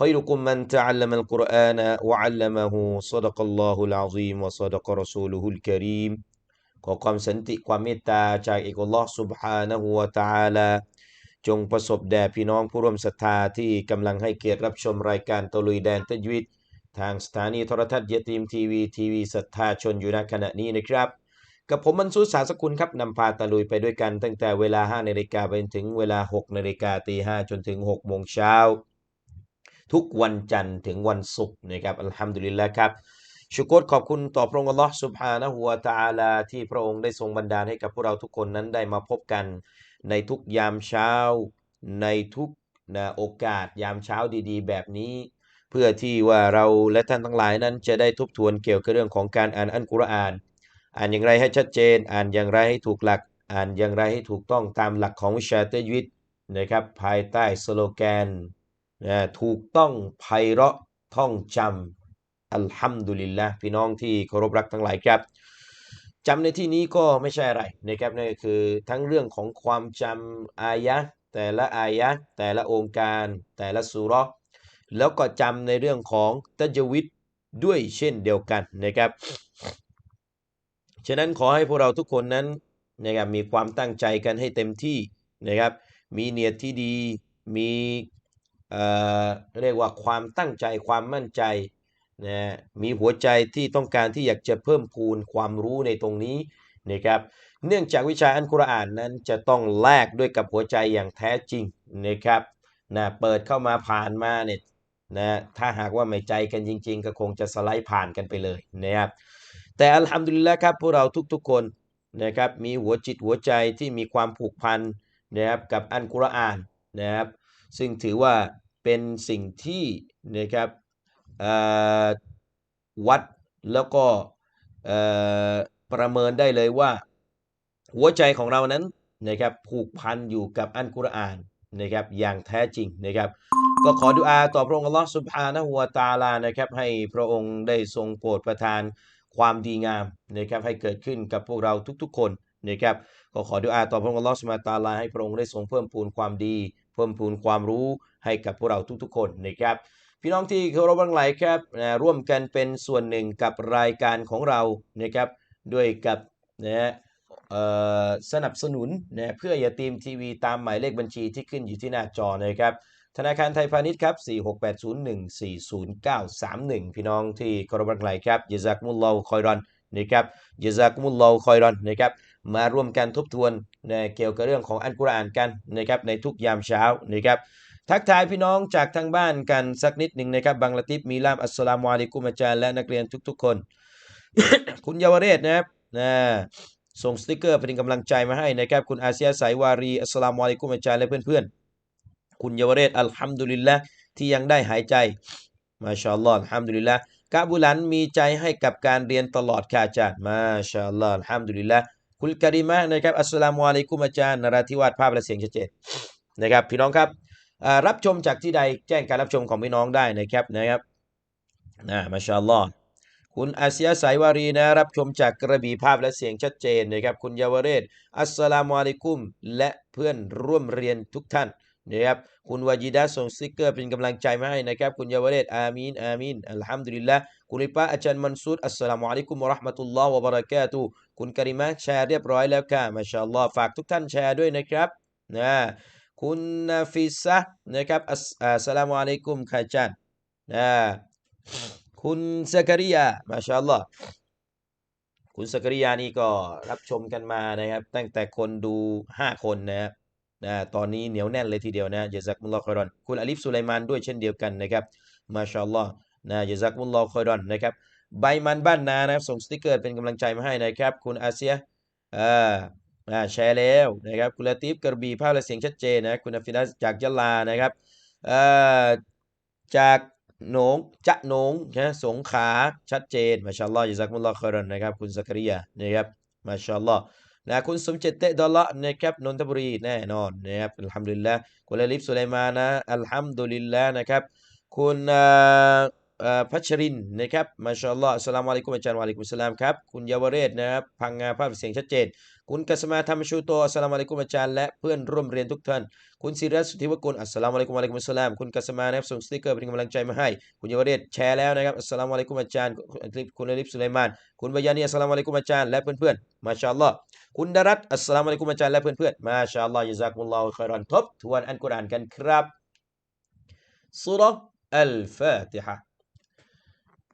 خيركم من تعلم القرآن وعلمه صدق الله العظيم وصدق رسوله الكريم ขอความสันติความเมตตาจากเอกอัลลอฮ์ سبحانه และ تعالى จงประสบแด่พี่น้องผู้ร่วมศรัทธาที่กำลังให้เกียรติรับชมรายการตะลุยแดนตะจวิตทางสถานีโทรทัศน์ยะตีมทีวีทีวีศรัทธาชนอยู่ณขณะนี้นะครับ กับผมมันซูสาสกุลครับนำพาตะลุยไปด้วยกันตั้งแต่เวลา 5นาฬิกาไปถึงเวลา 6นาฬิกาตี5จนถึง 6 โมงเช้า ทุกวันจันทร์ถึงวันศุกร์นะครับอัลฮัมดุลิลละครับชุกรขอบคุณต่อพระองค์อัลลอฮ์สุบฮานะหัวตาลา ที่พระองค์ได้ทรงบันดาลให้กับพวกเราทุกคนนั้นได้มาพบกัน ในทุกยามเช้า ในทุกนะโอกาสยามเช้าดีๆ แบบนี้ เพื่อที่ว่าเราและท่านทั้งหลายนั้นจะได้ทบทวนเกี่ยวกับเรื่องของการอ่านอัลกุรอาน อ่านอย่างไรให้ชัดเจน อ่านอย่างไรให้ถูกหลัก อ่านอย่างไรให้ถูกต้องตามหลักของวิชาเตยวิทย์นะครับภายใต้สโลแกน นะถูกต้องไพเราะท่องจำอัลฮัมดุลิลละพี่น้องที่เคารพรักทั้งหลายครับจำในที่นี้ก็ไม่ใช่อะไรนะครับนั่นก็คือทั้งเรื่องของความจำอายะแต่ละอายะแต่ละองค์การ แต่ละสุเราะห์แล้วก็จำในเรื่องของตัจวิดด้วยเช่นเดียวกันนะครับฉะนั้นขอให้พวกเราทุกคนนั้นนะครับมีความตั้งใจกันให้เต็มที่นะครับ มีเนียดที่ดี มี เอ่อเรียกว่าความตั้งใจความมั่นใจนะมีหัวใจที่ต้องการที่อยากจะเพิ่มพูนความรู้ในตรงนี้นะครับเนื่องจากวิชาอัลกุรอานนั้นจะต้องแลกด้วยกับหัวใจอย่างแท้จริงนะครับนะเปิดเข้ามาผ่านมาเนี่ยนะถ้าหากว่าไม่ใจกันจริง ๆ ก็คงจะสไลด์ผ่านกันไปเลยนะครับแต่อัลฮัมดุลิลละครับพวกเราทุกๆคนนะครับมีหัวจิตหัวใจที่มีความผูกพันนะครับกับอัลกุรอานนะครับ ซึ่งถือว่าเป็นสิ่งที่นะครับวัดแล้วก็ประเมินได้เลยว่า หัวใจของเรานั้นนะครับผูกพันอยู่กับอัลกุรอานนะครับอย่างแท้จริงนะครับก็ขอดุอาต่อพระองค์อัลลอฮฺสุบฮานะฮูวตาลานะครับให้พระองค์ได้ทรงโปรดประทานความดีงามนะครับให้เกิดขึ้นกับพวกเราทุกๆคนนะครับก็ขอดุอาต่อพระองค์อัลลอฮฺสุบฮานะตาลาให้พระองค์ได้ทรงเพิ่มพูนความดี พิ่มพูนความรู้ให้กับพวกเราทุกๆ คนนะครับ พี่น้องที่เคารพทั้งหลายครับนะร่วมกันเป็นส่วนหนึ่งกับรายการของเรานะครับด้วยกับนะสนับสนุนนะเพื่ออย่าตีมทีวีตามหมายเลขบัญชีที่ขึ้นอยู่ที่หน้าจอนะครับธนาคารไทยพาณิชย์ครับ 46801409131พี่น้องที่เคารพทั้งหลายครับยะซักมุลลอคอยรอน นะครับยะซักมุลลอฮ์คอยรอนนะครับมาร่วมกันทบทวนนะเกี่ยวกับเรื่องของอัลกุรอานกันนะครับในทุกยามเช้านะครับทักทายพี่น้องจากทางบ้านกันสักนิดหนึ่งนะครับบังละติบมีลามอัสสลามุอะลัยกุมอาจารย์และนักเรียนทุกๆคน คุณเยาวเรศนะครับนะส่งสติกเกอร์เป็นกำลังใจมาให้นะครับคุณอาเซียสายวารีอัสสลามุอะลัยกุมอาจารย์และเพื่อนๆ คุณเยาวเรศอัลฮัมดุลิลละที่ยังได้หายใจมาชาอัลลอฮ์อัลฮัมดุลิลละ กะบุลันมีใจให้กับการเรียนตลอดค่ะอาจารย์มาชาอัลลอฮ์อัลฮัมดุลิลละคุณการิมะนะครับอัสสลามุอะลัยกุมอาจารย์นราธิวาสภาพและเสียงชัดเจนนะครับ พี่น้องครับรับชมจากที่ใดแจ้งการรับชมของพี่น้องได้นะครับนะครับนะมาชาอัลลอฮ์คุณอาเซียสายวารีนะรับชมจากกระบี่ภาพและเสียงชัดเจนนะครับ คุณเยาวเรศอัสสลามุอะลัยกุม และเพื่อนร่วมเรียนทุกท่าน นะครับคุณวาจิดาส่งสติกเกอร์เป็นกำลังใจมาให้นะครับคุณเยาวเรศอามีนอามีนอัลฮัมดุลิลละคุณอิปะอาจารย์มันซูดอัสสลามุอะลัยกุมวะเราะห์มะตุลลอฮ์วะบะเราะกาตุคุณกริมะแชร์เรียบร้อยแล้วค่ะมาชาอัลลอฮ์ฝากทุกท่านแชร์ด้วยนะครับนะคุณนาฟิซะนะครับอัสสลามุอะลัยกุมค่ะอาจารย์นะคุณซะกริยามาชาอัลลอฮ์คุณซะกริยานี่ก็รับชมกันมานะครับ ตั้งแต่คนดู 5 คนนะครับ นะตอนนี้เหนียวแน่นเลยทีเดียวนะยะซักมุลลอฮ์คอยรอน คุณอาลิฟสุไลมานด้วยเช่นเดียวกันนะครับ มาชาอัลลอฮ์นะยะซักมุลลอฮ์คอยรอนนะครับ ใบมันบ้านนานะครับส่งสติกเกอร์เป็นกำลังใจมาให้นะครับ คุณอาเซียอ่าแชร์แล้วนะครับคุณลาติฟกระบี่ภาพและเสียงชัดเจนนะคุณอาฟินัสจากยะลานะครับเอ่อจากโหนงจะหนงนะสงขาชัดเจนมาชาอัลลอฮ์ยิซักมุลลอฮ์คอยรันนะครับ คุณสักริยานะครับมาชาอัลลอฮ์ นะคุณสมเจตเตดอลละนะครับนนทบุรีแน่นอนนะครับอัลฮัมดุลิลละคุณลลิฟสุไลมานะอัลฮัมดุลิลละนะครับคุณพัชรินนะครับมาชาอัลลอฮ์สลามอะลัยกุมอาจารย์วะลัยกุมสสลามครับคุณเยาวเรศนะครับพังงาภาพเสียงชัดเจน คุณกัสมาธรรมชูโตอัสสลามุอะลัยกุมอาจารย์และเพื่อนร่วมเรียนทุกท่าน คุณศิรัตน์สุทธิวกุลอัสสลามุอะลัยกุมะอะลัยกุมุสลาม คุณกัสมานะครับส่งสติกเกอร์เป็นกำลังใจมาให้ คุณเยาวเรศแชร์แล้วนะครับอัสสลามุอะลัยกุมอาจารย์ คุณอลิฟสุไลมาน คุณบยานีอัสสลามุอะลัยกุมอาจารย์และเพื่อนๆ มาชาอัลลอฮ์คุณดารัตอัสสลามุอะลัยกุมอาจารย์และเพื่อนๆ มาชาอัลลอฮ์ยะซากุมุลลอฮุคอยรอนทบทวนอันกุรอานกันครับสุรอัลฟาติฮะ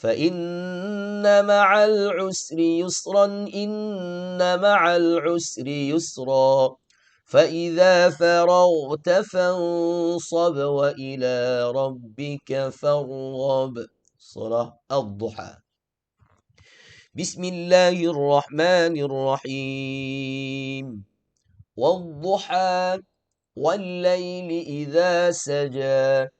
فإن مع العسر يسرا إن مع العسر يسرا. فإذا فرغت فانصب وإلى ربك فارغب. صلاة الضحى. بسم الله الرحمن الرحيم. والضحى والليل إذا سجى.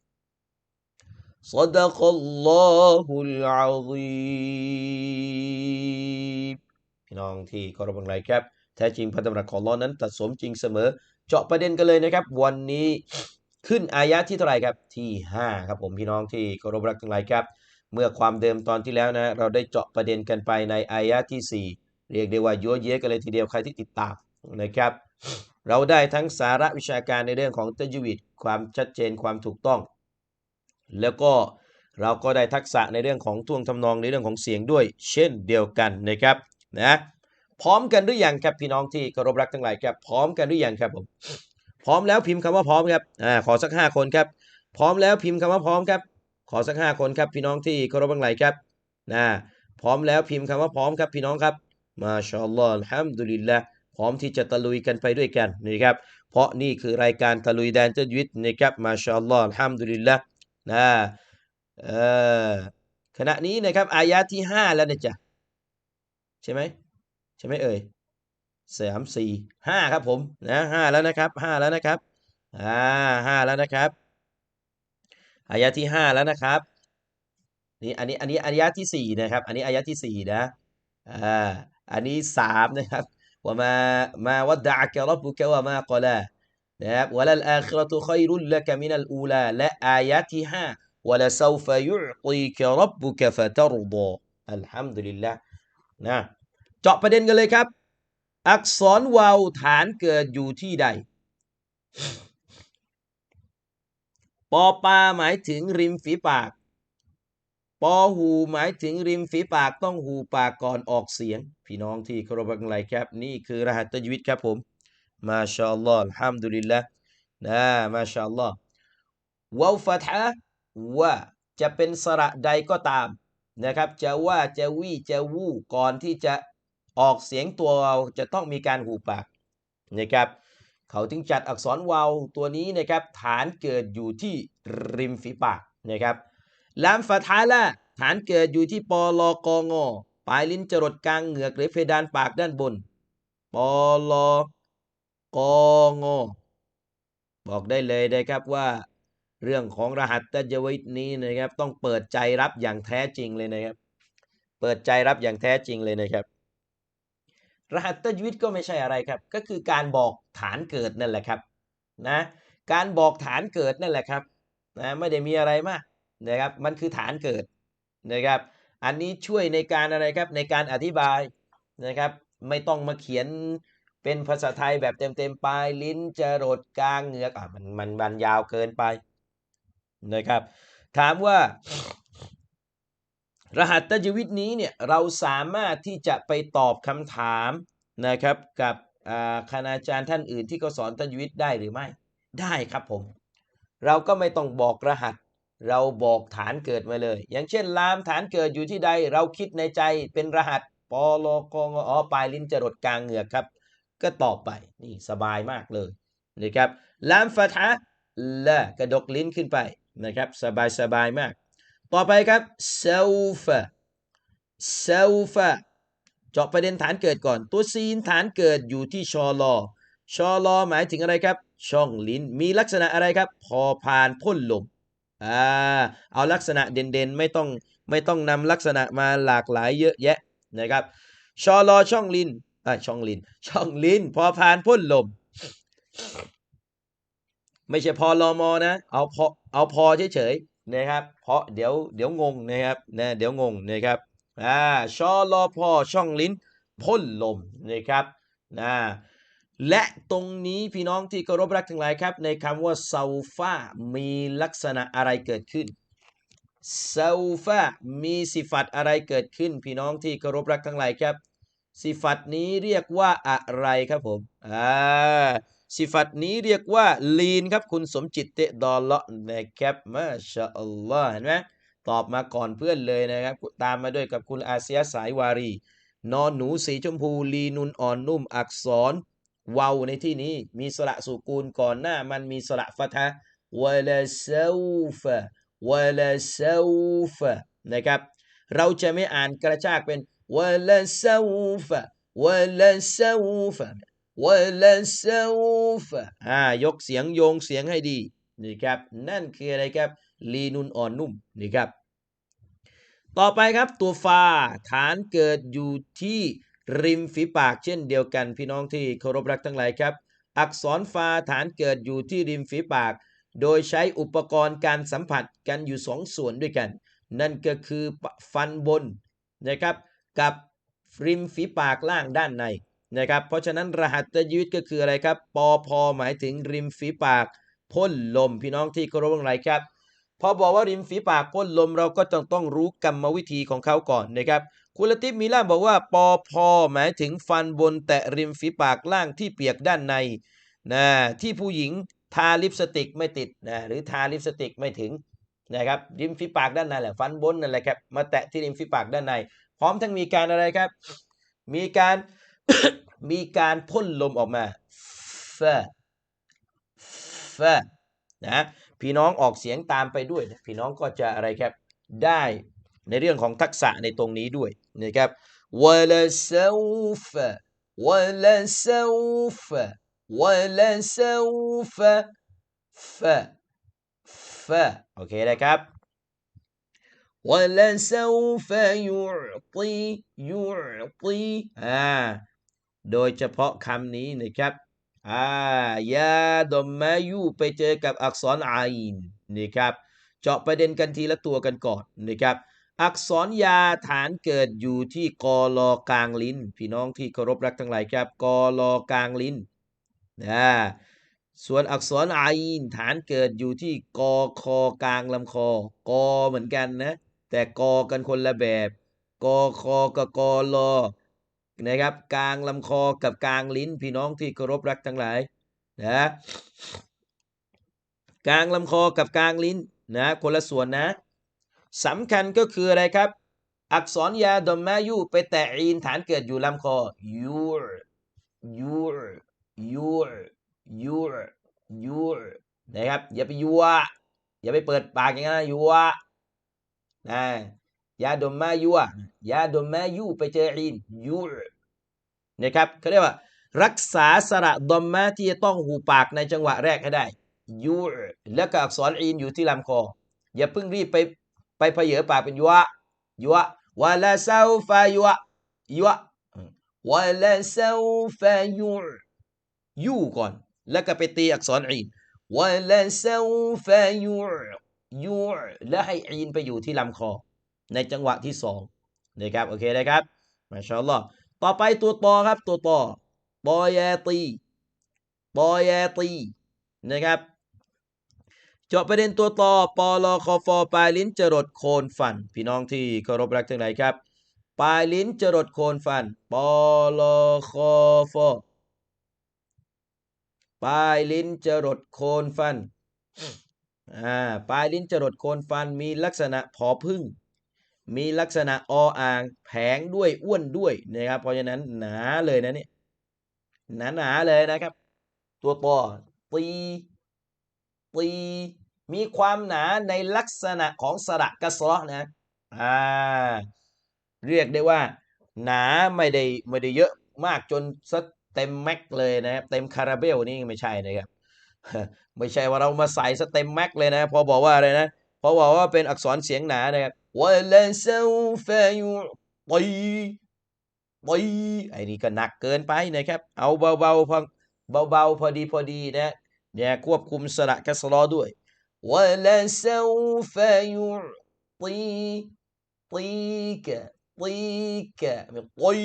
صدق الله العظيم พี่น้องที่เคารพบังไรครับ แท้จริงพระดำรัสของอัลลอฮ์นั้นตรัดสมจริงเสมอ เจาะประเด็นกันเลยนะครับ วันนี้ขึ้นอายะที่เท่าไหร่ครับ ที่ 5 ครับผมพี่น้องที่เคารพรักทั้งหลายครับ เมื่อความเดิมตอนที่แล้วนะ เราได้เจาะประเด็นกันไปในอายะที่ 4 เรียกได้ว่ายั่วเย้กันเลยทีเดียวใครที่ติดตามนะครับ เราได้ทั้งสาระวิชาการในเรื่องของตัจวิดความชัดเจนความถูกต้อง แล้วก็เราก็ได้ทักษะในเรื่องของท่วงทำนองในเรื่องของเสียงด้วย เช่นเดียวกันนะครับนะพร้อมกันหรือยังครับพี่น้องที่เคารพรักทั้งหลายครับพร้อมกันหรือยังครับผมพร้อมแล้วพิมพ์คำว่าพร้อมครับอ่าขอสักห้าคนครับ พร้อมแล้วพิมพ์คำว่าพร้อมครับ ขอสักห้าคนครับ พี่น้องที่เคารพทั้งหลายครับนะพร้อมแล้วพิมพ์คำว่าพร้อมครับพี่น้องครับมาชาอัลลอฮ์อัลฮัมดุลิลละพร้อมที่จะตะลุยกันไปด้วยกันนะครับเพราะนี่คือรายการตะลุยแดนเจดวิทนะครับมาชาอัลลอฮ์อัลฮัมดุลิลละ นะเออขณะนี้นะครับ อายะที่ห้าแล้วนะจ๊ะใช่ไหมใช่ไหมเอ่ยสามสี่ห้าครับผมนะห้าแล้วนะครับห้าแล้วนะครับอ่าห้าแล้วนะครับอายะที่ห้าแล้วนะครับนี่อันนี้อันนี้อายะที่สี่นะครับ อันนี้อายะที่สี่นะอ่าอันนี้สามนะครับว่ามามาวัดดะกะรับบุกะว่ามากลา นะครับวะลัลอาคิเราะตุค็อยรุลละกะมินัลอูลาและอายะที่ห้าวะละซาวฟะยุอตีกะรับบุกะฟะตรฎออัลฮัมดุลิลละนะเจาะประเด็นกันเลยครับ อักษรวาวฐานเกิดอยู่ที่ใดปอปลาหมายถึงริมฝีปาก ปอหูหมายถึงริมฝีปากต้องหูปากก่อนออกเสียง พี่น้องที่เคารพรักทั้งหลายครับ นี่คือรหัสตัจวิตครับผม มาชาอัลลอฮ์ัลฮัมดุลิลละนะมาชาอัลลอฮ์วาวฟะทะว่าจะเป็นสระใดก็ตามนะครับ จะว่าจะวี่จะวู้ก่อนที่จะออกเสียงตัวเราจะต้องมีการหูปากนะครับ เขาถึงจัดอักษรวาวตัวนี้นะครับฐานเกิดอยู่ที่ริมฝีปากนะครับลามฟะทาละฐานเกิดอยู่ที่ปลกงปลายลิ้นจรดกลางเหงือกหรือเพดานปากด้านบนปล กองบอกได้เลยนะครับว่า เรื่องของรหัสตัจวิตนี้นะครับ ต้องเปิดใจรับอย่างแท้จริงเลยนะครับ เปิดใจรับอย่างแท้จริงเลยนะครับ รหัสตัจวิตก็ไม่ใช่อะไรครับ ก็คือการบอกฐานเกิดนั่นแหละครับนะการบอกฐานเกิดนั่นแหละครับนะไม่ได้มีอะไรมากนะครับมันคือฐานเกิดนะครับ อันนี้ช่วยในการอะไรครับในการอธิบายนะครับ ไม่ต้องมาเขียน เป็นภาษาไทยแบบเต็มๆปลายลิ้นจรดกลางเหงือกอะมันมันมันยาวเกินไปนะครับ ถามว่ารหัสตัจวิตนี้เนี่ยเราสามารถที่จะไปตอบคำถามนะครับกับอาคณาจารย์ท่านอื่นที่เขาสอนตัจวิตได้หรือไม่ ได้ครับผม เราก็ไม่ต้องบอกรหัส เราบอกฐานเกิดมาเลย อย่างเช่นลามฐานเกิดอยู่ที่ใด เราคิดในใจเป็นรหัสปอลกงอปลายลิ้นจรดกลางเหงือกครับ ก็ตอบไป นี่สบายมากเลยนะครับลามฟะทะละกระดกลิ้นขึ้นไปนะครับ สบายสบายมาก ต่อไปครับเซลฟะเซลฟะเจาะประเด็นฐานเกิดก่อน ตัวซีนฐานเกิดอยู่ที่ชอลอชอลอหมายถึงอะไรครับ ช่องลิ้นมีลักษณะอะไรครับ พอพานพ่นลมอ่าเอาลักษณะเด่นๆ ไม่ต้องไม่ต้องนำลักษณะมาหลากหลายเยอะแยะนะครับชอลอช่องลิ้น ช่องลิ้นช่องลิ้นพอพานพ่นลม ไม่ใช่พอลอมอนะ เอาพอเอาพอเฉยๆนะครับ เพราะเดี๋ยวเดี๋ยวงงนะครับนะเดี๋ยวงงนะครับอ่าชอลอพอช่องลิ้นพ่นลมนะครับนะและตรงนี้พี่น้องที่เคารพรักทั้งหลายครับ ในคำว่าซาฟามีลักษณะอะไรเกิดขึ้นซาฟามีสิฟัตอะไรเกิดขึ้น พี่น้องที่เคารพรักทั้งหลายครับ สิฟัตนี้เรียกว่าอะไรครับผมอ่าสิฟัตนี้เรียกว่าลีนครับคุณสมจิตเตดอลเลาะนะครับมาชาอัลลอฮ์เห็นไหมตอบมาก่อนเพื่อนเลยนะครับ ตามมาด้วยกับคุณอาเซียสายวารี นอนหนูสีชมพูลีนุนอ่อนนุ่มอักษรวาวในที่นี้มีสระสุกูลก่อนหน้า มันมีสระฟะทะวะลาซาฟะวะลาซาฟะนะครับ เราจะไม่อ่านกระชากเป็น วะลาซาฟะวะลาซาฟะวะลาซาฟะอ่ายกเสียงโยงเสียงให้ดีนี่ครับ นั่นคืออะไรครับ ลีนุนอ่อนนุ่มนี่ครับ ต่อไปครับตัวฟาฐานเกิดอยู่ที่ริมฝีปากเช่นเดียวกัน พี่น้องที่เคารพรักทั้งหลายครับ อักษรฟาฐานเกิดอยู่ที่ริมฝีปาก โดยใช้อุปกรณ์การสัมผัสกันอยู่สองส่วนด้วยกัน นั่นก็คือฟันบนนะครับ กับริมฝีปากล่างด้านในนะครับเพราะฉะนั้นรหัสตะยืดก็คืออะไรครับปอพอหมายถึงริมฝีปากพ่นลมพี่น้องที่เคารพทั้งหลายครับพอบอกว่าริมฝีปากพ่นลมเราก็ต้องต้องรู้กรรมวิธีของเขาก่อนนะครับคุณลติฟมิล่าบอกว่าปอพอหมายถึงฟันบนแตะริมฝีปากล่างที่เปียกด้านในนะที่ผู้หญิงทาลิปสติกไม่ติดนะหรือทาลิปสติกไม่ถึงนะครับริมฝีปากด้านในแหละฟันบนนั่นแหละครับมาแตะที่ริมฝีปากด้านใน พร้อมทั้งมีการอะไรครับ มีการมีการพ่นลมออกมาเฟเฟนะพี่น้องออกเสียงตามไปด้วย พี่น้องก็จะอะไรครับได้ในเรื่องของทักษะในตรงนี้ด้วยนะครับวะลาซาฟะวะลาซาฟะวะลาซาฟะฟฟโอเคนะครับ วะลาซาฟะยุตียุตีอ่าโดยเฉพาะคำนี้นะครับอ่ายาดอมมายูไปเจอกับอักษรไอนนี่ครับเจาะประเด็นกันทีละตัวกันก่อนนะครับ อักษรยาฐานเกิดอยู่ที่กอลอกลางลิ้น พี่น้องที่เคารพรักทั้งหลายครับกอลอกลางลิ้นนะส่วนอักษรอาอินฐานเกิดอยู่ที่กอคอกลางลำคอกอเหมือนกันนะ แต่กอกันคนละแบบกอคอกับกอลอนะครับกลางลำคอกับกลางลิ้นพี่น้องที่เคารพรักทั้งหลายนะกลางลำคอกับกลางลิ้นนะคนละส่วนนะสำคัญก็คืออะไรครับ อักษรยาดอมมายูไปแตะอีนฐานเกิดอยู่ลำคอยูร์ยูร์ยูร์ยูร์ยูร์นะครับอย่าไปยัวอย่าไปเปิดปากอย่างนั้นนะยัว นะยาดมมายัวยาดมมายูไปเจออีนยูนะครับเขาเรียกว่า รักษาสระดมมาที่จะต้องหูปากในจังหวะแรกให้ได้ยูแล้วก็อักษรอีนอยู่ที่ลำคอ อย่าเพิ่งรีบไปไปเพเยอปากเป็นยัวยัววะลาซาฟายัวยัววะลาซาฟายูยูก่อน แล้วก็ไปตีอักษรอีนวะลาซาฟายู ยูแล้วให้อีนไปอยู่ที่ลำคอ ในจังหวะที่สองนะครับโอเคนะครับมาชาอัลลอฮ์ต่อไปตัวตอครับตัวตอปอยาตีปอยาตีนะครับเจาะประเด็นตัวต่อปอลอคอฟอปลายลิ้นจรดโคนฟัน พี่น้องที่เคารพรักทั้งหลายครับปลายลิ้นจรดโคนฟันปอลอคอฟอปลายลิ้นจรดโคนฟัน อ่าปลายลิ้นจรดโคนฟันมีลักษณะผอพึ่ง มีลักษณะออ่างแผงด้วยอ้วนด้วยนะครับ เพราะฉะนั้นหนาเลยนะเนี่ยหนาหนาเลยนะครับ ตัวต่อตีตีมีความหนาในลักษณะของสระกระซอนะอ่าเรียกได้ว่า หนาไม่ได้ไม่ได้เยอะมากจนสเต็มแม็กเลยนะครับ เต็มคาราเบลนี่ไม่ใช่นะครับ ไม่ใช่ว่าเรามาใส่สเต็มแม็กเลยนะ พอบอกว่าอะไรนะ พอบอกว่าเป็นอักษรเสียงหนานะครับวะลาซาฟายูตีตีไอ้นี่ก็หนักเกินไปนะครับ เอาเบาๆพอเบาๆพอดีพอดีนะเนี่ยควบคุมสระกัสรอด้วยวะลาซาฟายูตีตีกะตีกะไม่ตี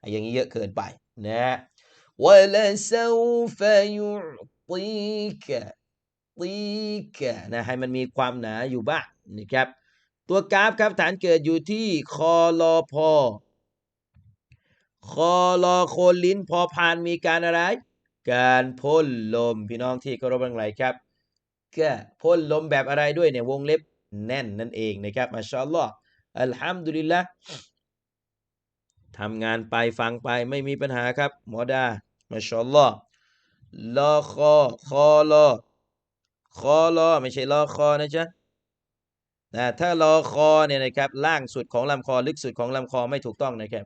ไอ้อย่างนี้เยอะเกินไปนะวะลาซาฟายู ตีกะตีกะนะให้มันมีความหนาอยู่บ้างนะครับ ตัวกราฟครับฐานเกิดอยู่ที่คอลอพอคอลอโคนลิ้นพอพานมีการอะไร การพ่นลมพี่น้องที่เคารพทั้งหลายครับก็พ่นลมแบบอะไรด้วยเนี่ยวงเล็บแน่นนั่นเองนะครับมาชาอัลลอฮ์อัลฮัมดุลิลละทำงานไปฟังไปไม่มีปัญหาครับหมอดามาชาอัลลอฮ์ ลอคอคอลอคอลอไม่ใช่ลอคอนะจ๊ะนะถ้ารอคอเนี่ยนะครับล่างสุดของลำคอลึกสุดของลำคอไม่ถูกต้องนะครับ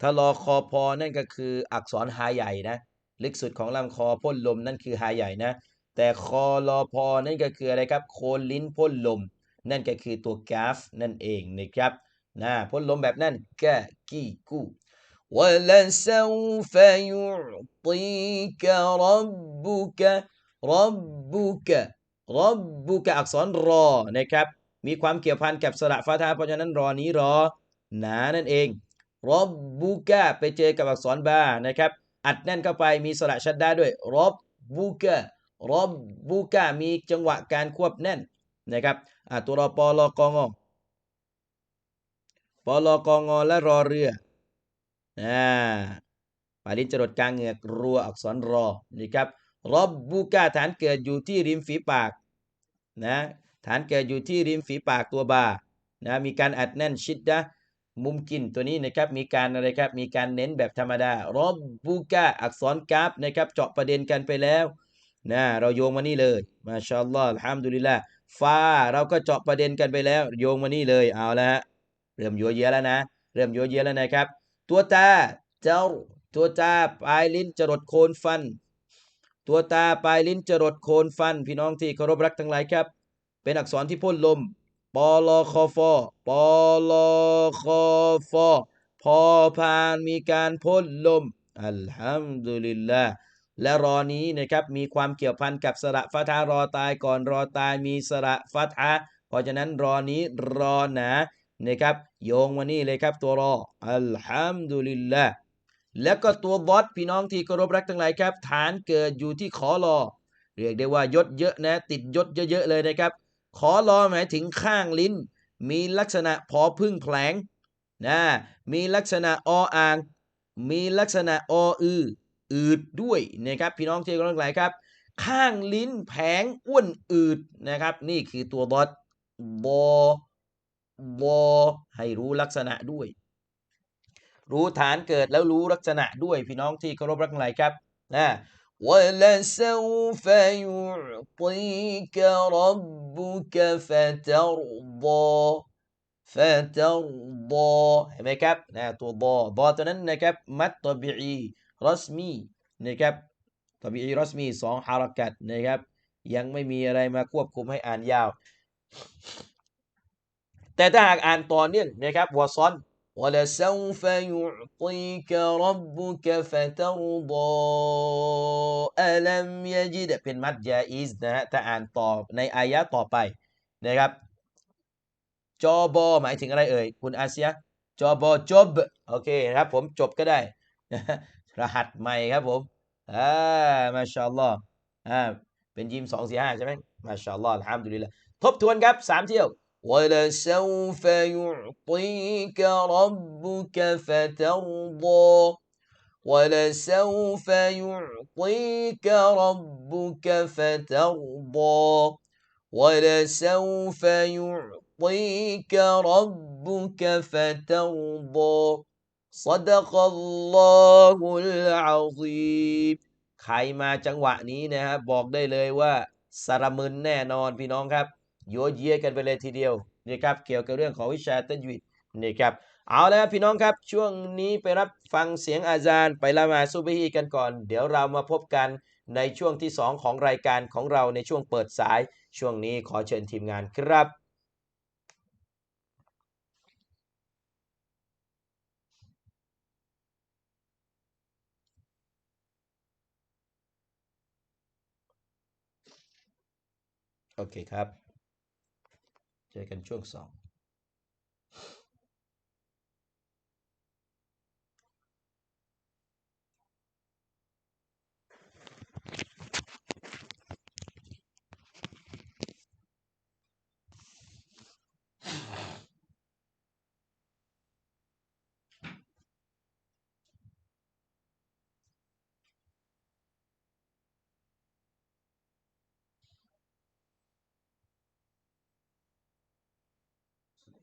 ถ้ารอคอพอนั่นก็คืออักษรฮาใหญ่นะลึกสุดของลำคอพ่นลมนั่นคือฮาใหญ่นะ แต่คอรอพอนั่นก็คืออะไรครับโคนลิ้นพ่นลม นั่นก็คือตัวกราฟนั่นเองนะครับนะพ่นลมแบบนั้นแกกีกูวะลาซาฟะยุตีกะรับบุกะรับบุกะรับบุกะอักษรรอนะครับ มีความเกี่ยวพันกับสระฟาทาเพราะฉะนั้นรอนี้รอหนานั่นเองรบบุกะไปเจอกับอักษรบานะครับ อัดแน่นเข้าไปมีสระชัดได้ด้วยรบบุกะรบบุกะมีจังหวะการควบแน่นนะครับตัวรอปอลอกองอปอลอกองอและรอเรือ อ่าปาลินจรดกลางเหงือกรัวอักษรรอนี่ครับรอบบุกะฐานเกิดอยู่ที่ริมฝีปากนะฐานเกิดอยู่ที่ริมฝีปากตัวบานะมีการอัดแน่นชิดนะมุมกินตัวนี้นะครับมีการอะไรครับมีการเน้นแบบธรรมดารอบบุกะอักษรกราฟนะครับเจาะประเด็นกันไปแล้วนะเราโยงมานี่เลยมาชาอัลลอฮ์อัลฮัมดุลิลละฟาเราก็เจาะประเด็นกันไปแล้ว โยงมานี่เลยเอาละฮะเริ่มยัวเยียแล้วนะ เริ่มยัวเยียแล้วนะครับ ตัวตาเจ้าตัวตาปลายลิ้นจรดโคนฟัน ตัวตาปลายลิ้นจรดโคนฟัน พี่น้องที่เคารพรักทั้งหลายครับ เป็นอักษรที่พ่นลมปลอคอฟปลอคอฟพอพานมีการพ่นลมอัลฮัมดุลิลละและรอนี้นะครับมีความเกี่ยวพันกับสระฟาทารอตายก่อนรอตายมีสระฟาทาเพราะฉะนั้นรอนี้รอหนา นะครับโยงมานี่เลยครับตัวรออัลฮัมดุลิลละแล้วก็ตัวบอสพี่น้องที่เคารพรักทั้งหลายครับ ฐานเกิดอยู่ที่ขอรอ เรียกได้ว่ายศเยอะนะ ติดยศเยอะๆเลยนะครับ ขอรอหมายถึงข้างลิ้น มีลักษณะพอพึ่งแผลงนะมีลักษณะออ่าง มีลักษณะออืออืดด้วยนะครับ พี่น้องที่เคารพทั้งหลายครับ ข้างลิ้นแผงอ้วนอืดนะครับ นี่คือตัวบอสบอ บอให้รู้ลักษณะด้วย รู้ฐานเกิดแล้วรู้ลักษณะด้วยพี่น้องที่เคารพรักทั้งหลายครับนะ ولسوف يعطيك ربك فترضى فترضى เห็นไหมครับนะตัวบอบอตัวนั้นนะครับ มัดตบีอีรัสมีนะครับตบีอีรัสมีสองฮารักัดนะครับ ยังไม่มีอะไรมาควบคุมให้อ่านยาว แต่ถ้าหากอ่านต่อเนื่องนะครับวอซอน ولسوف يعطيك ربك فترضى ألم يجد เป็นมัดยาอิสนะฮะถ้าอ่านต่อในอายะต่อไปนะครับ จอบอหมายถึงอะไรเอ่ย คุณอาเซีย จอบอจบ โอเคครับผมจบก็ได้ รหัสใหม่ครับผมอ่ามาชาอัลลอฮ์อ่าเป็นยิมสองสี่ห้าใช่ไหมมาชาอัลลอฮ์อัลฮัมดุลิลละทบทวนครับสามเที่ยว ولسوف يعطيك ربك فترضى ولسوف يعطيك ربك فترضى ولسوف يعطيك ربك فترضى صدق الله العظيم ใครมาจังหวะนี้นะครับบอกได้เลยว่าสารมึนแน่นอนพี่น้องครับ โยเยกันไปเลยทีเดียวนะครับเกี่ยวกับเรื่องของวิชาตัจวิดนะครับเอาแล้วพี่น้องครับช่วงนี้ไปรับฟังเสียงอาจารย์ไปละมาดซุบฮีกันก่อน เดี๋ยวเรามาพบกันในช่วงที่ 2 ของรายการของเราในช่วงเปิดสาย ช่วงนี้ขอเชิญทีมงานครับโอเคครับ เจอกันช่วงสอง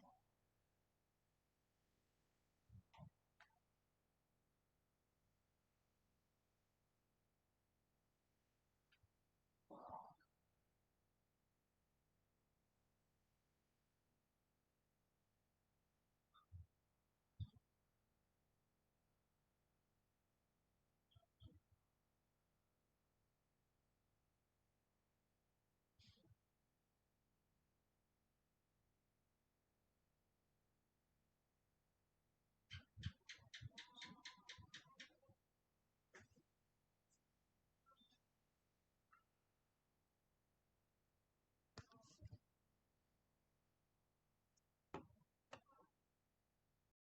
powerful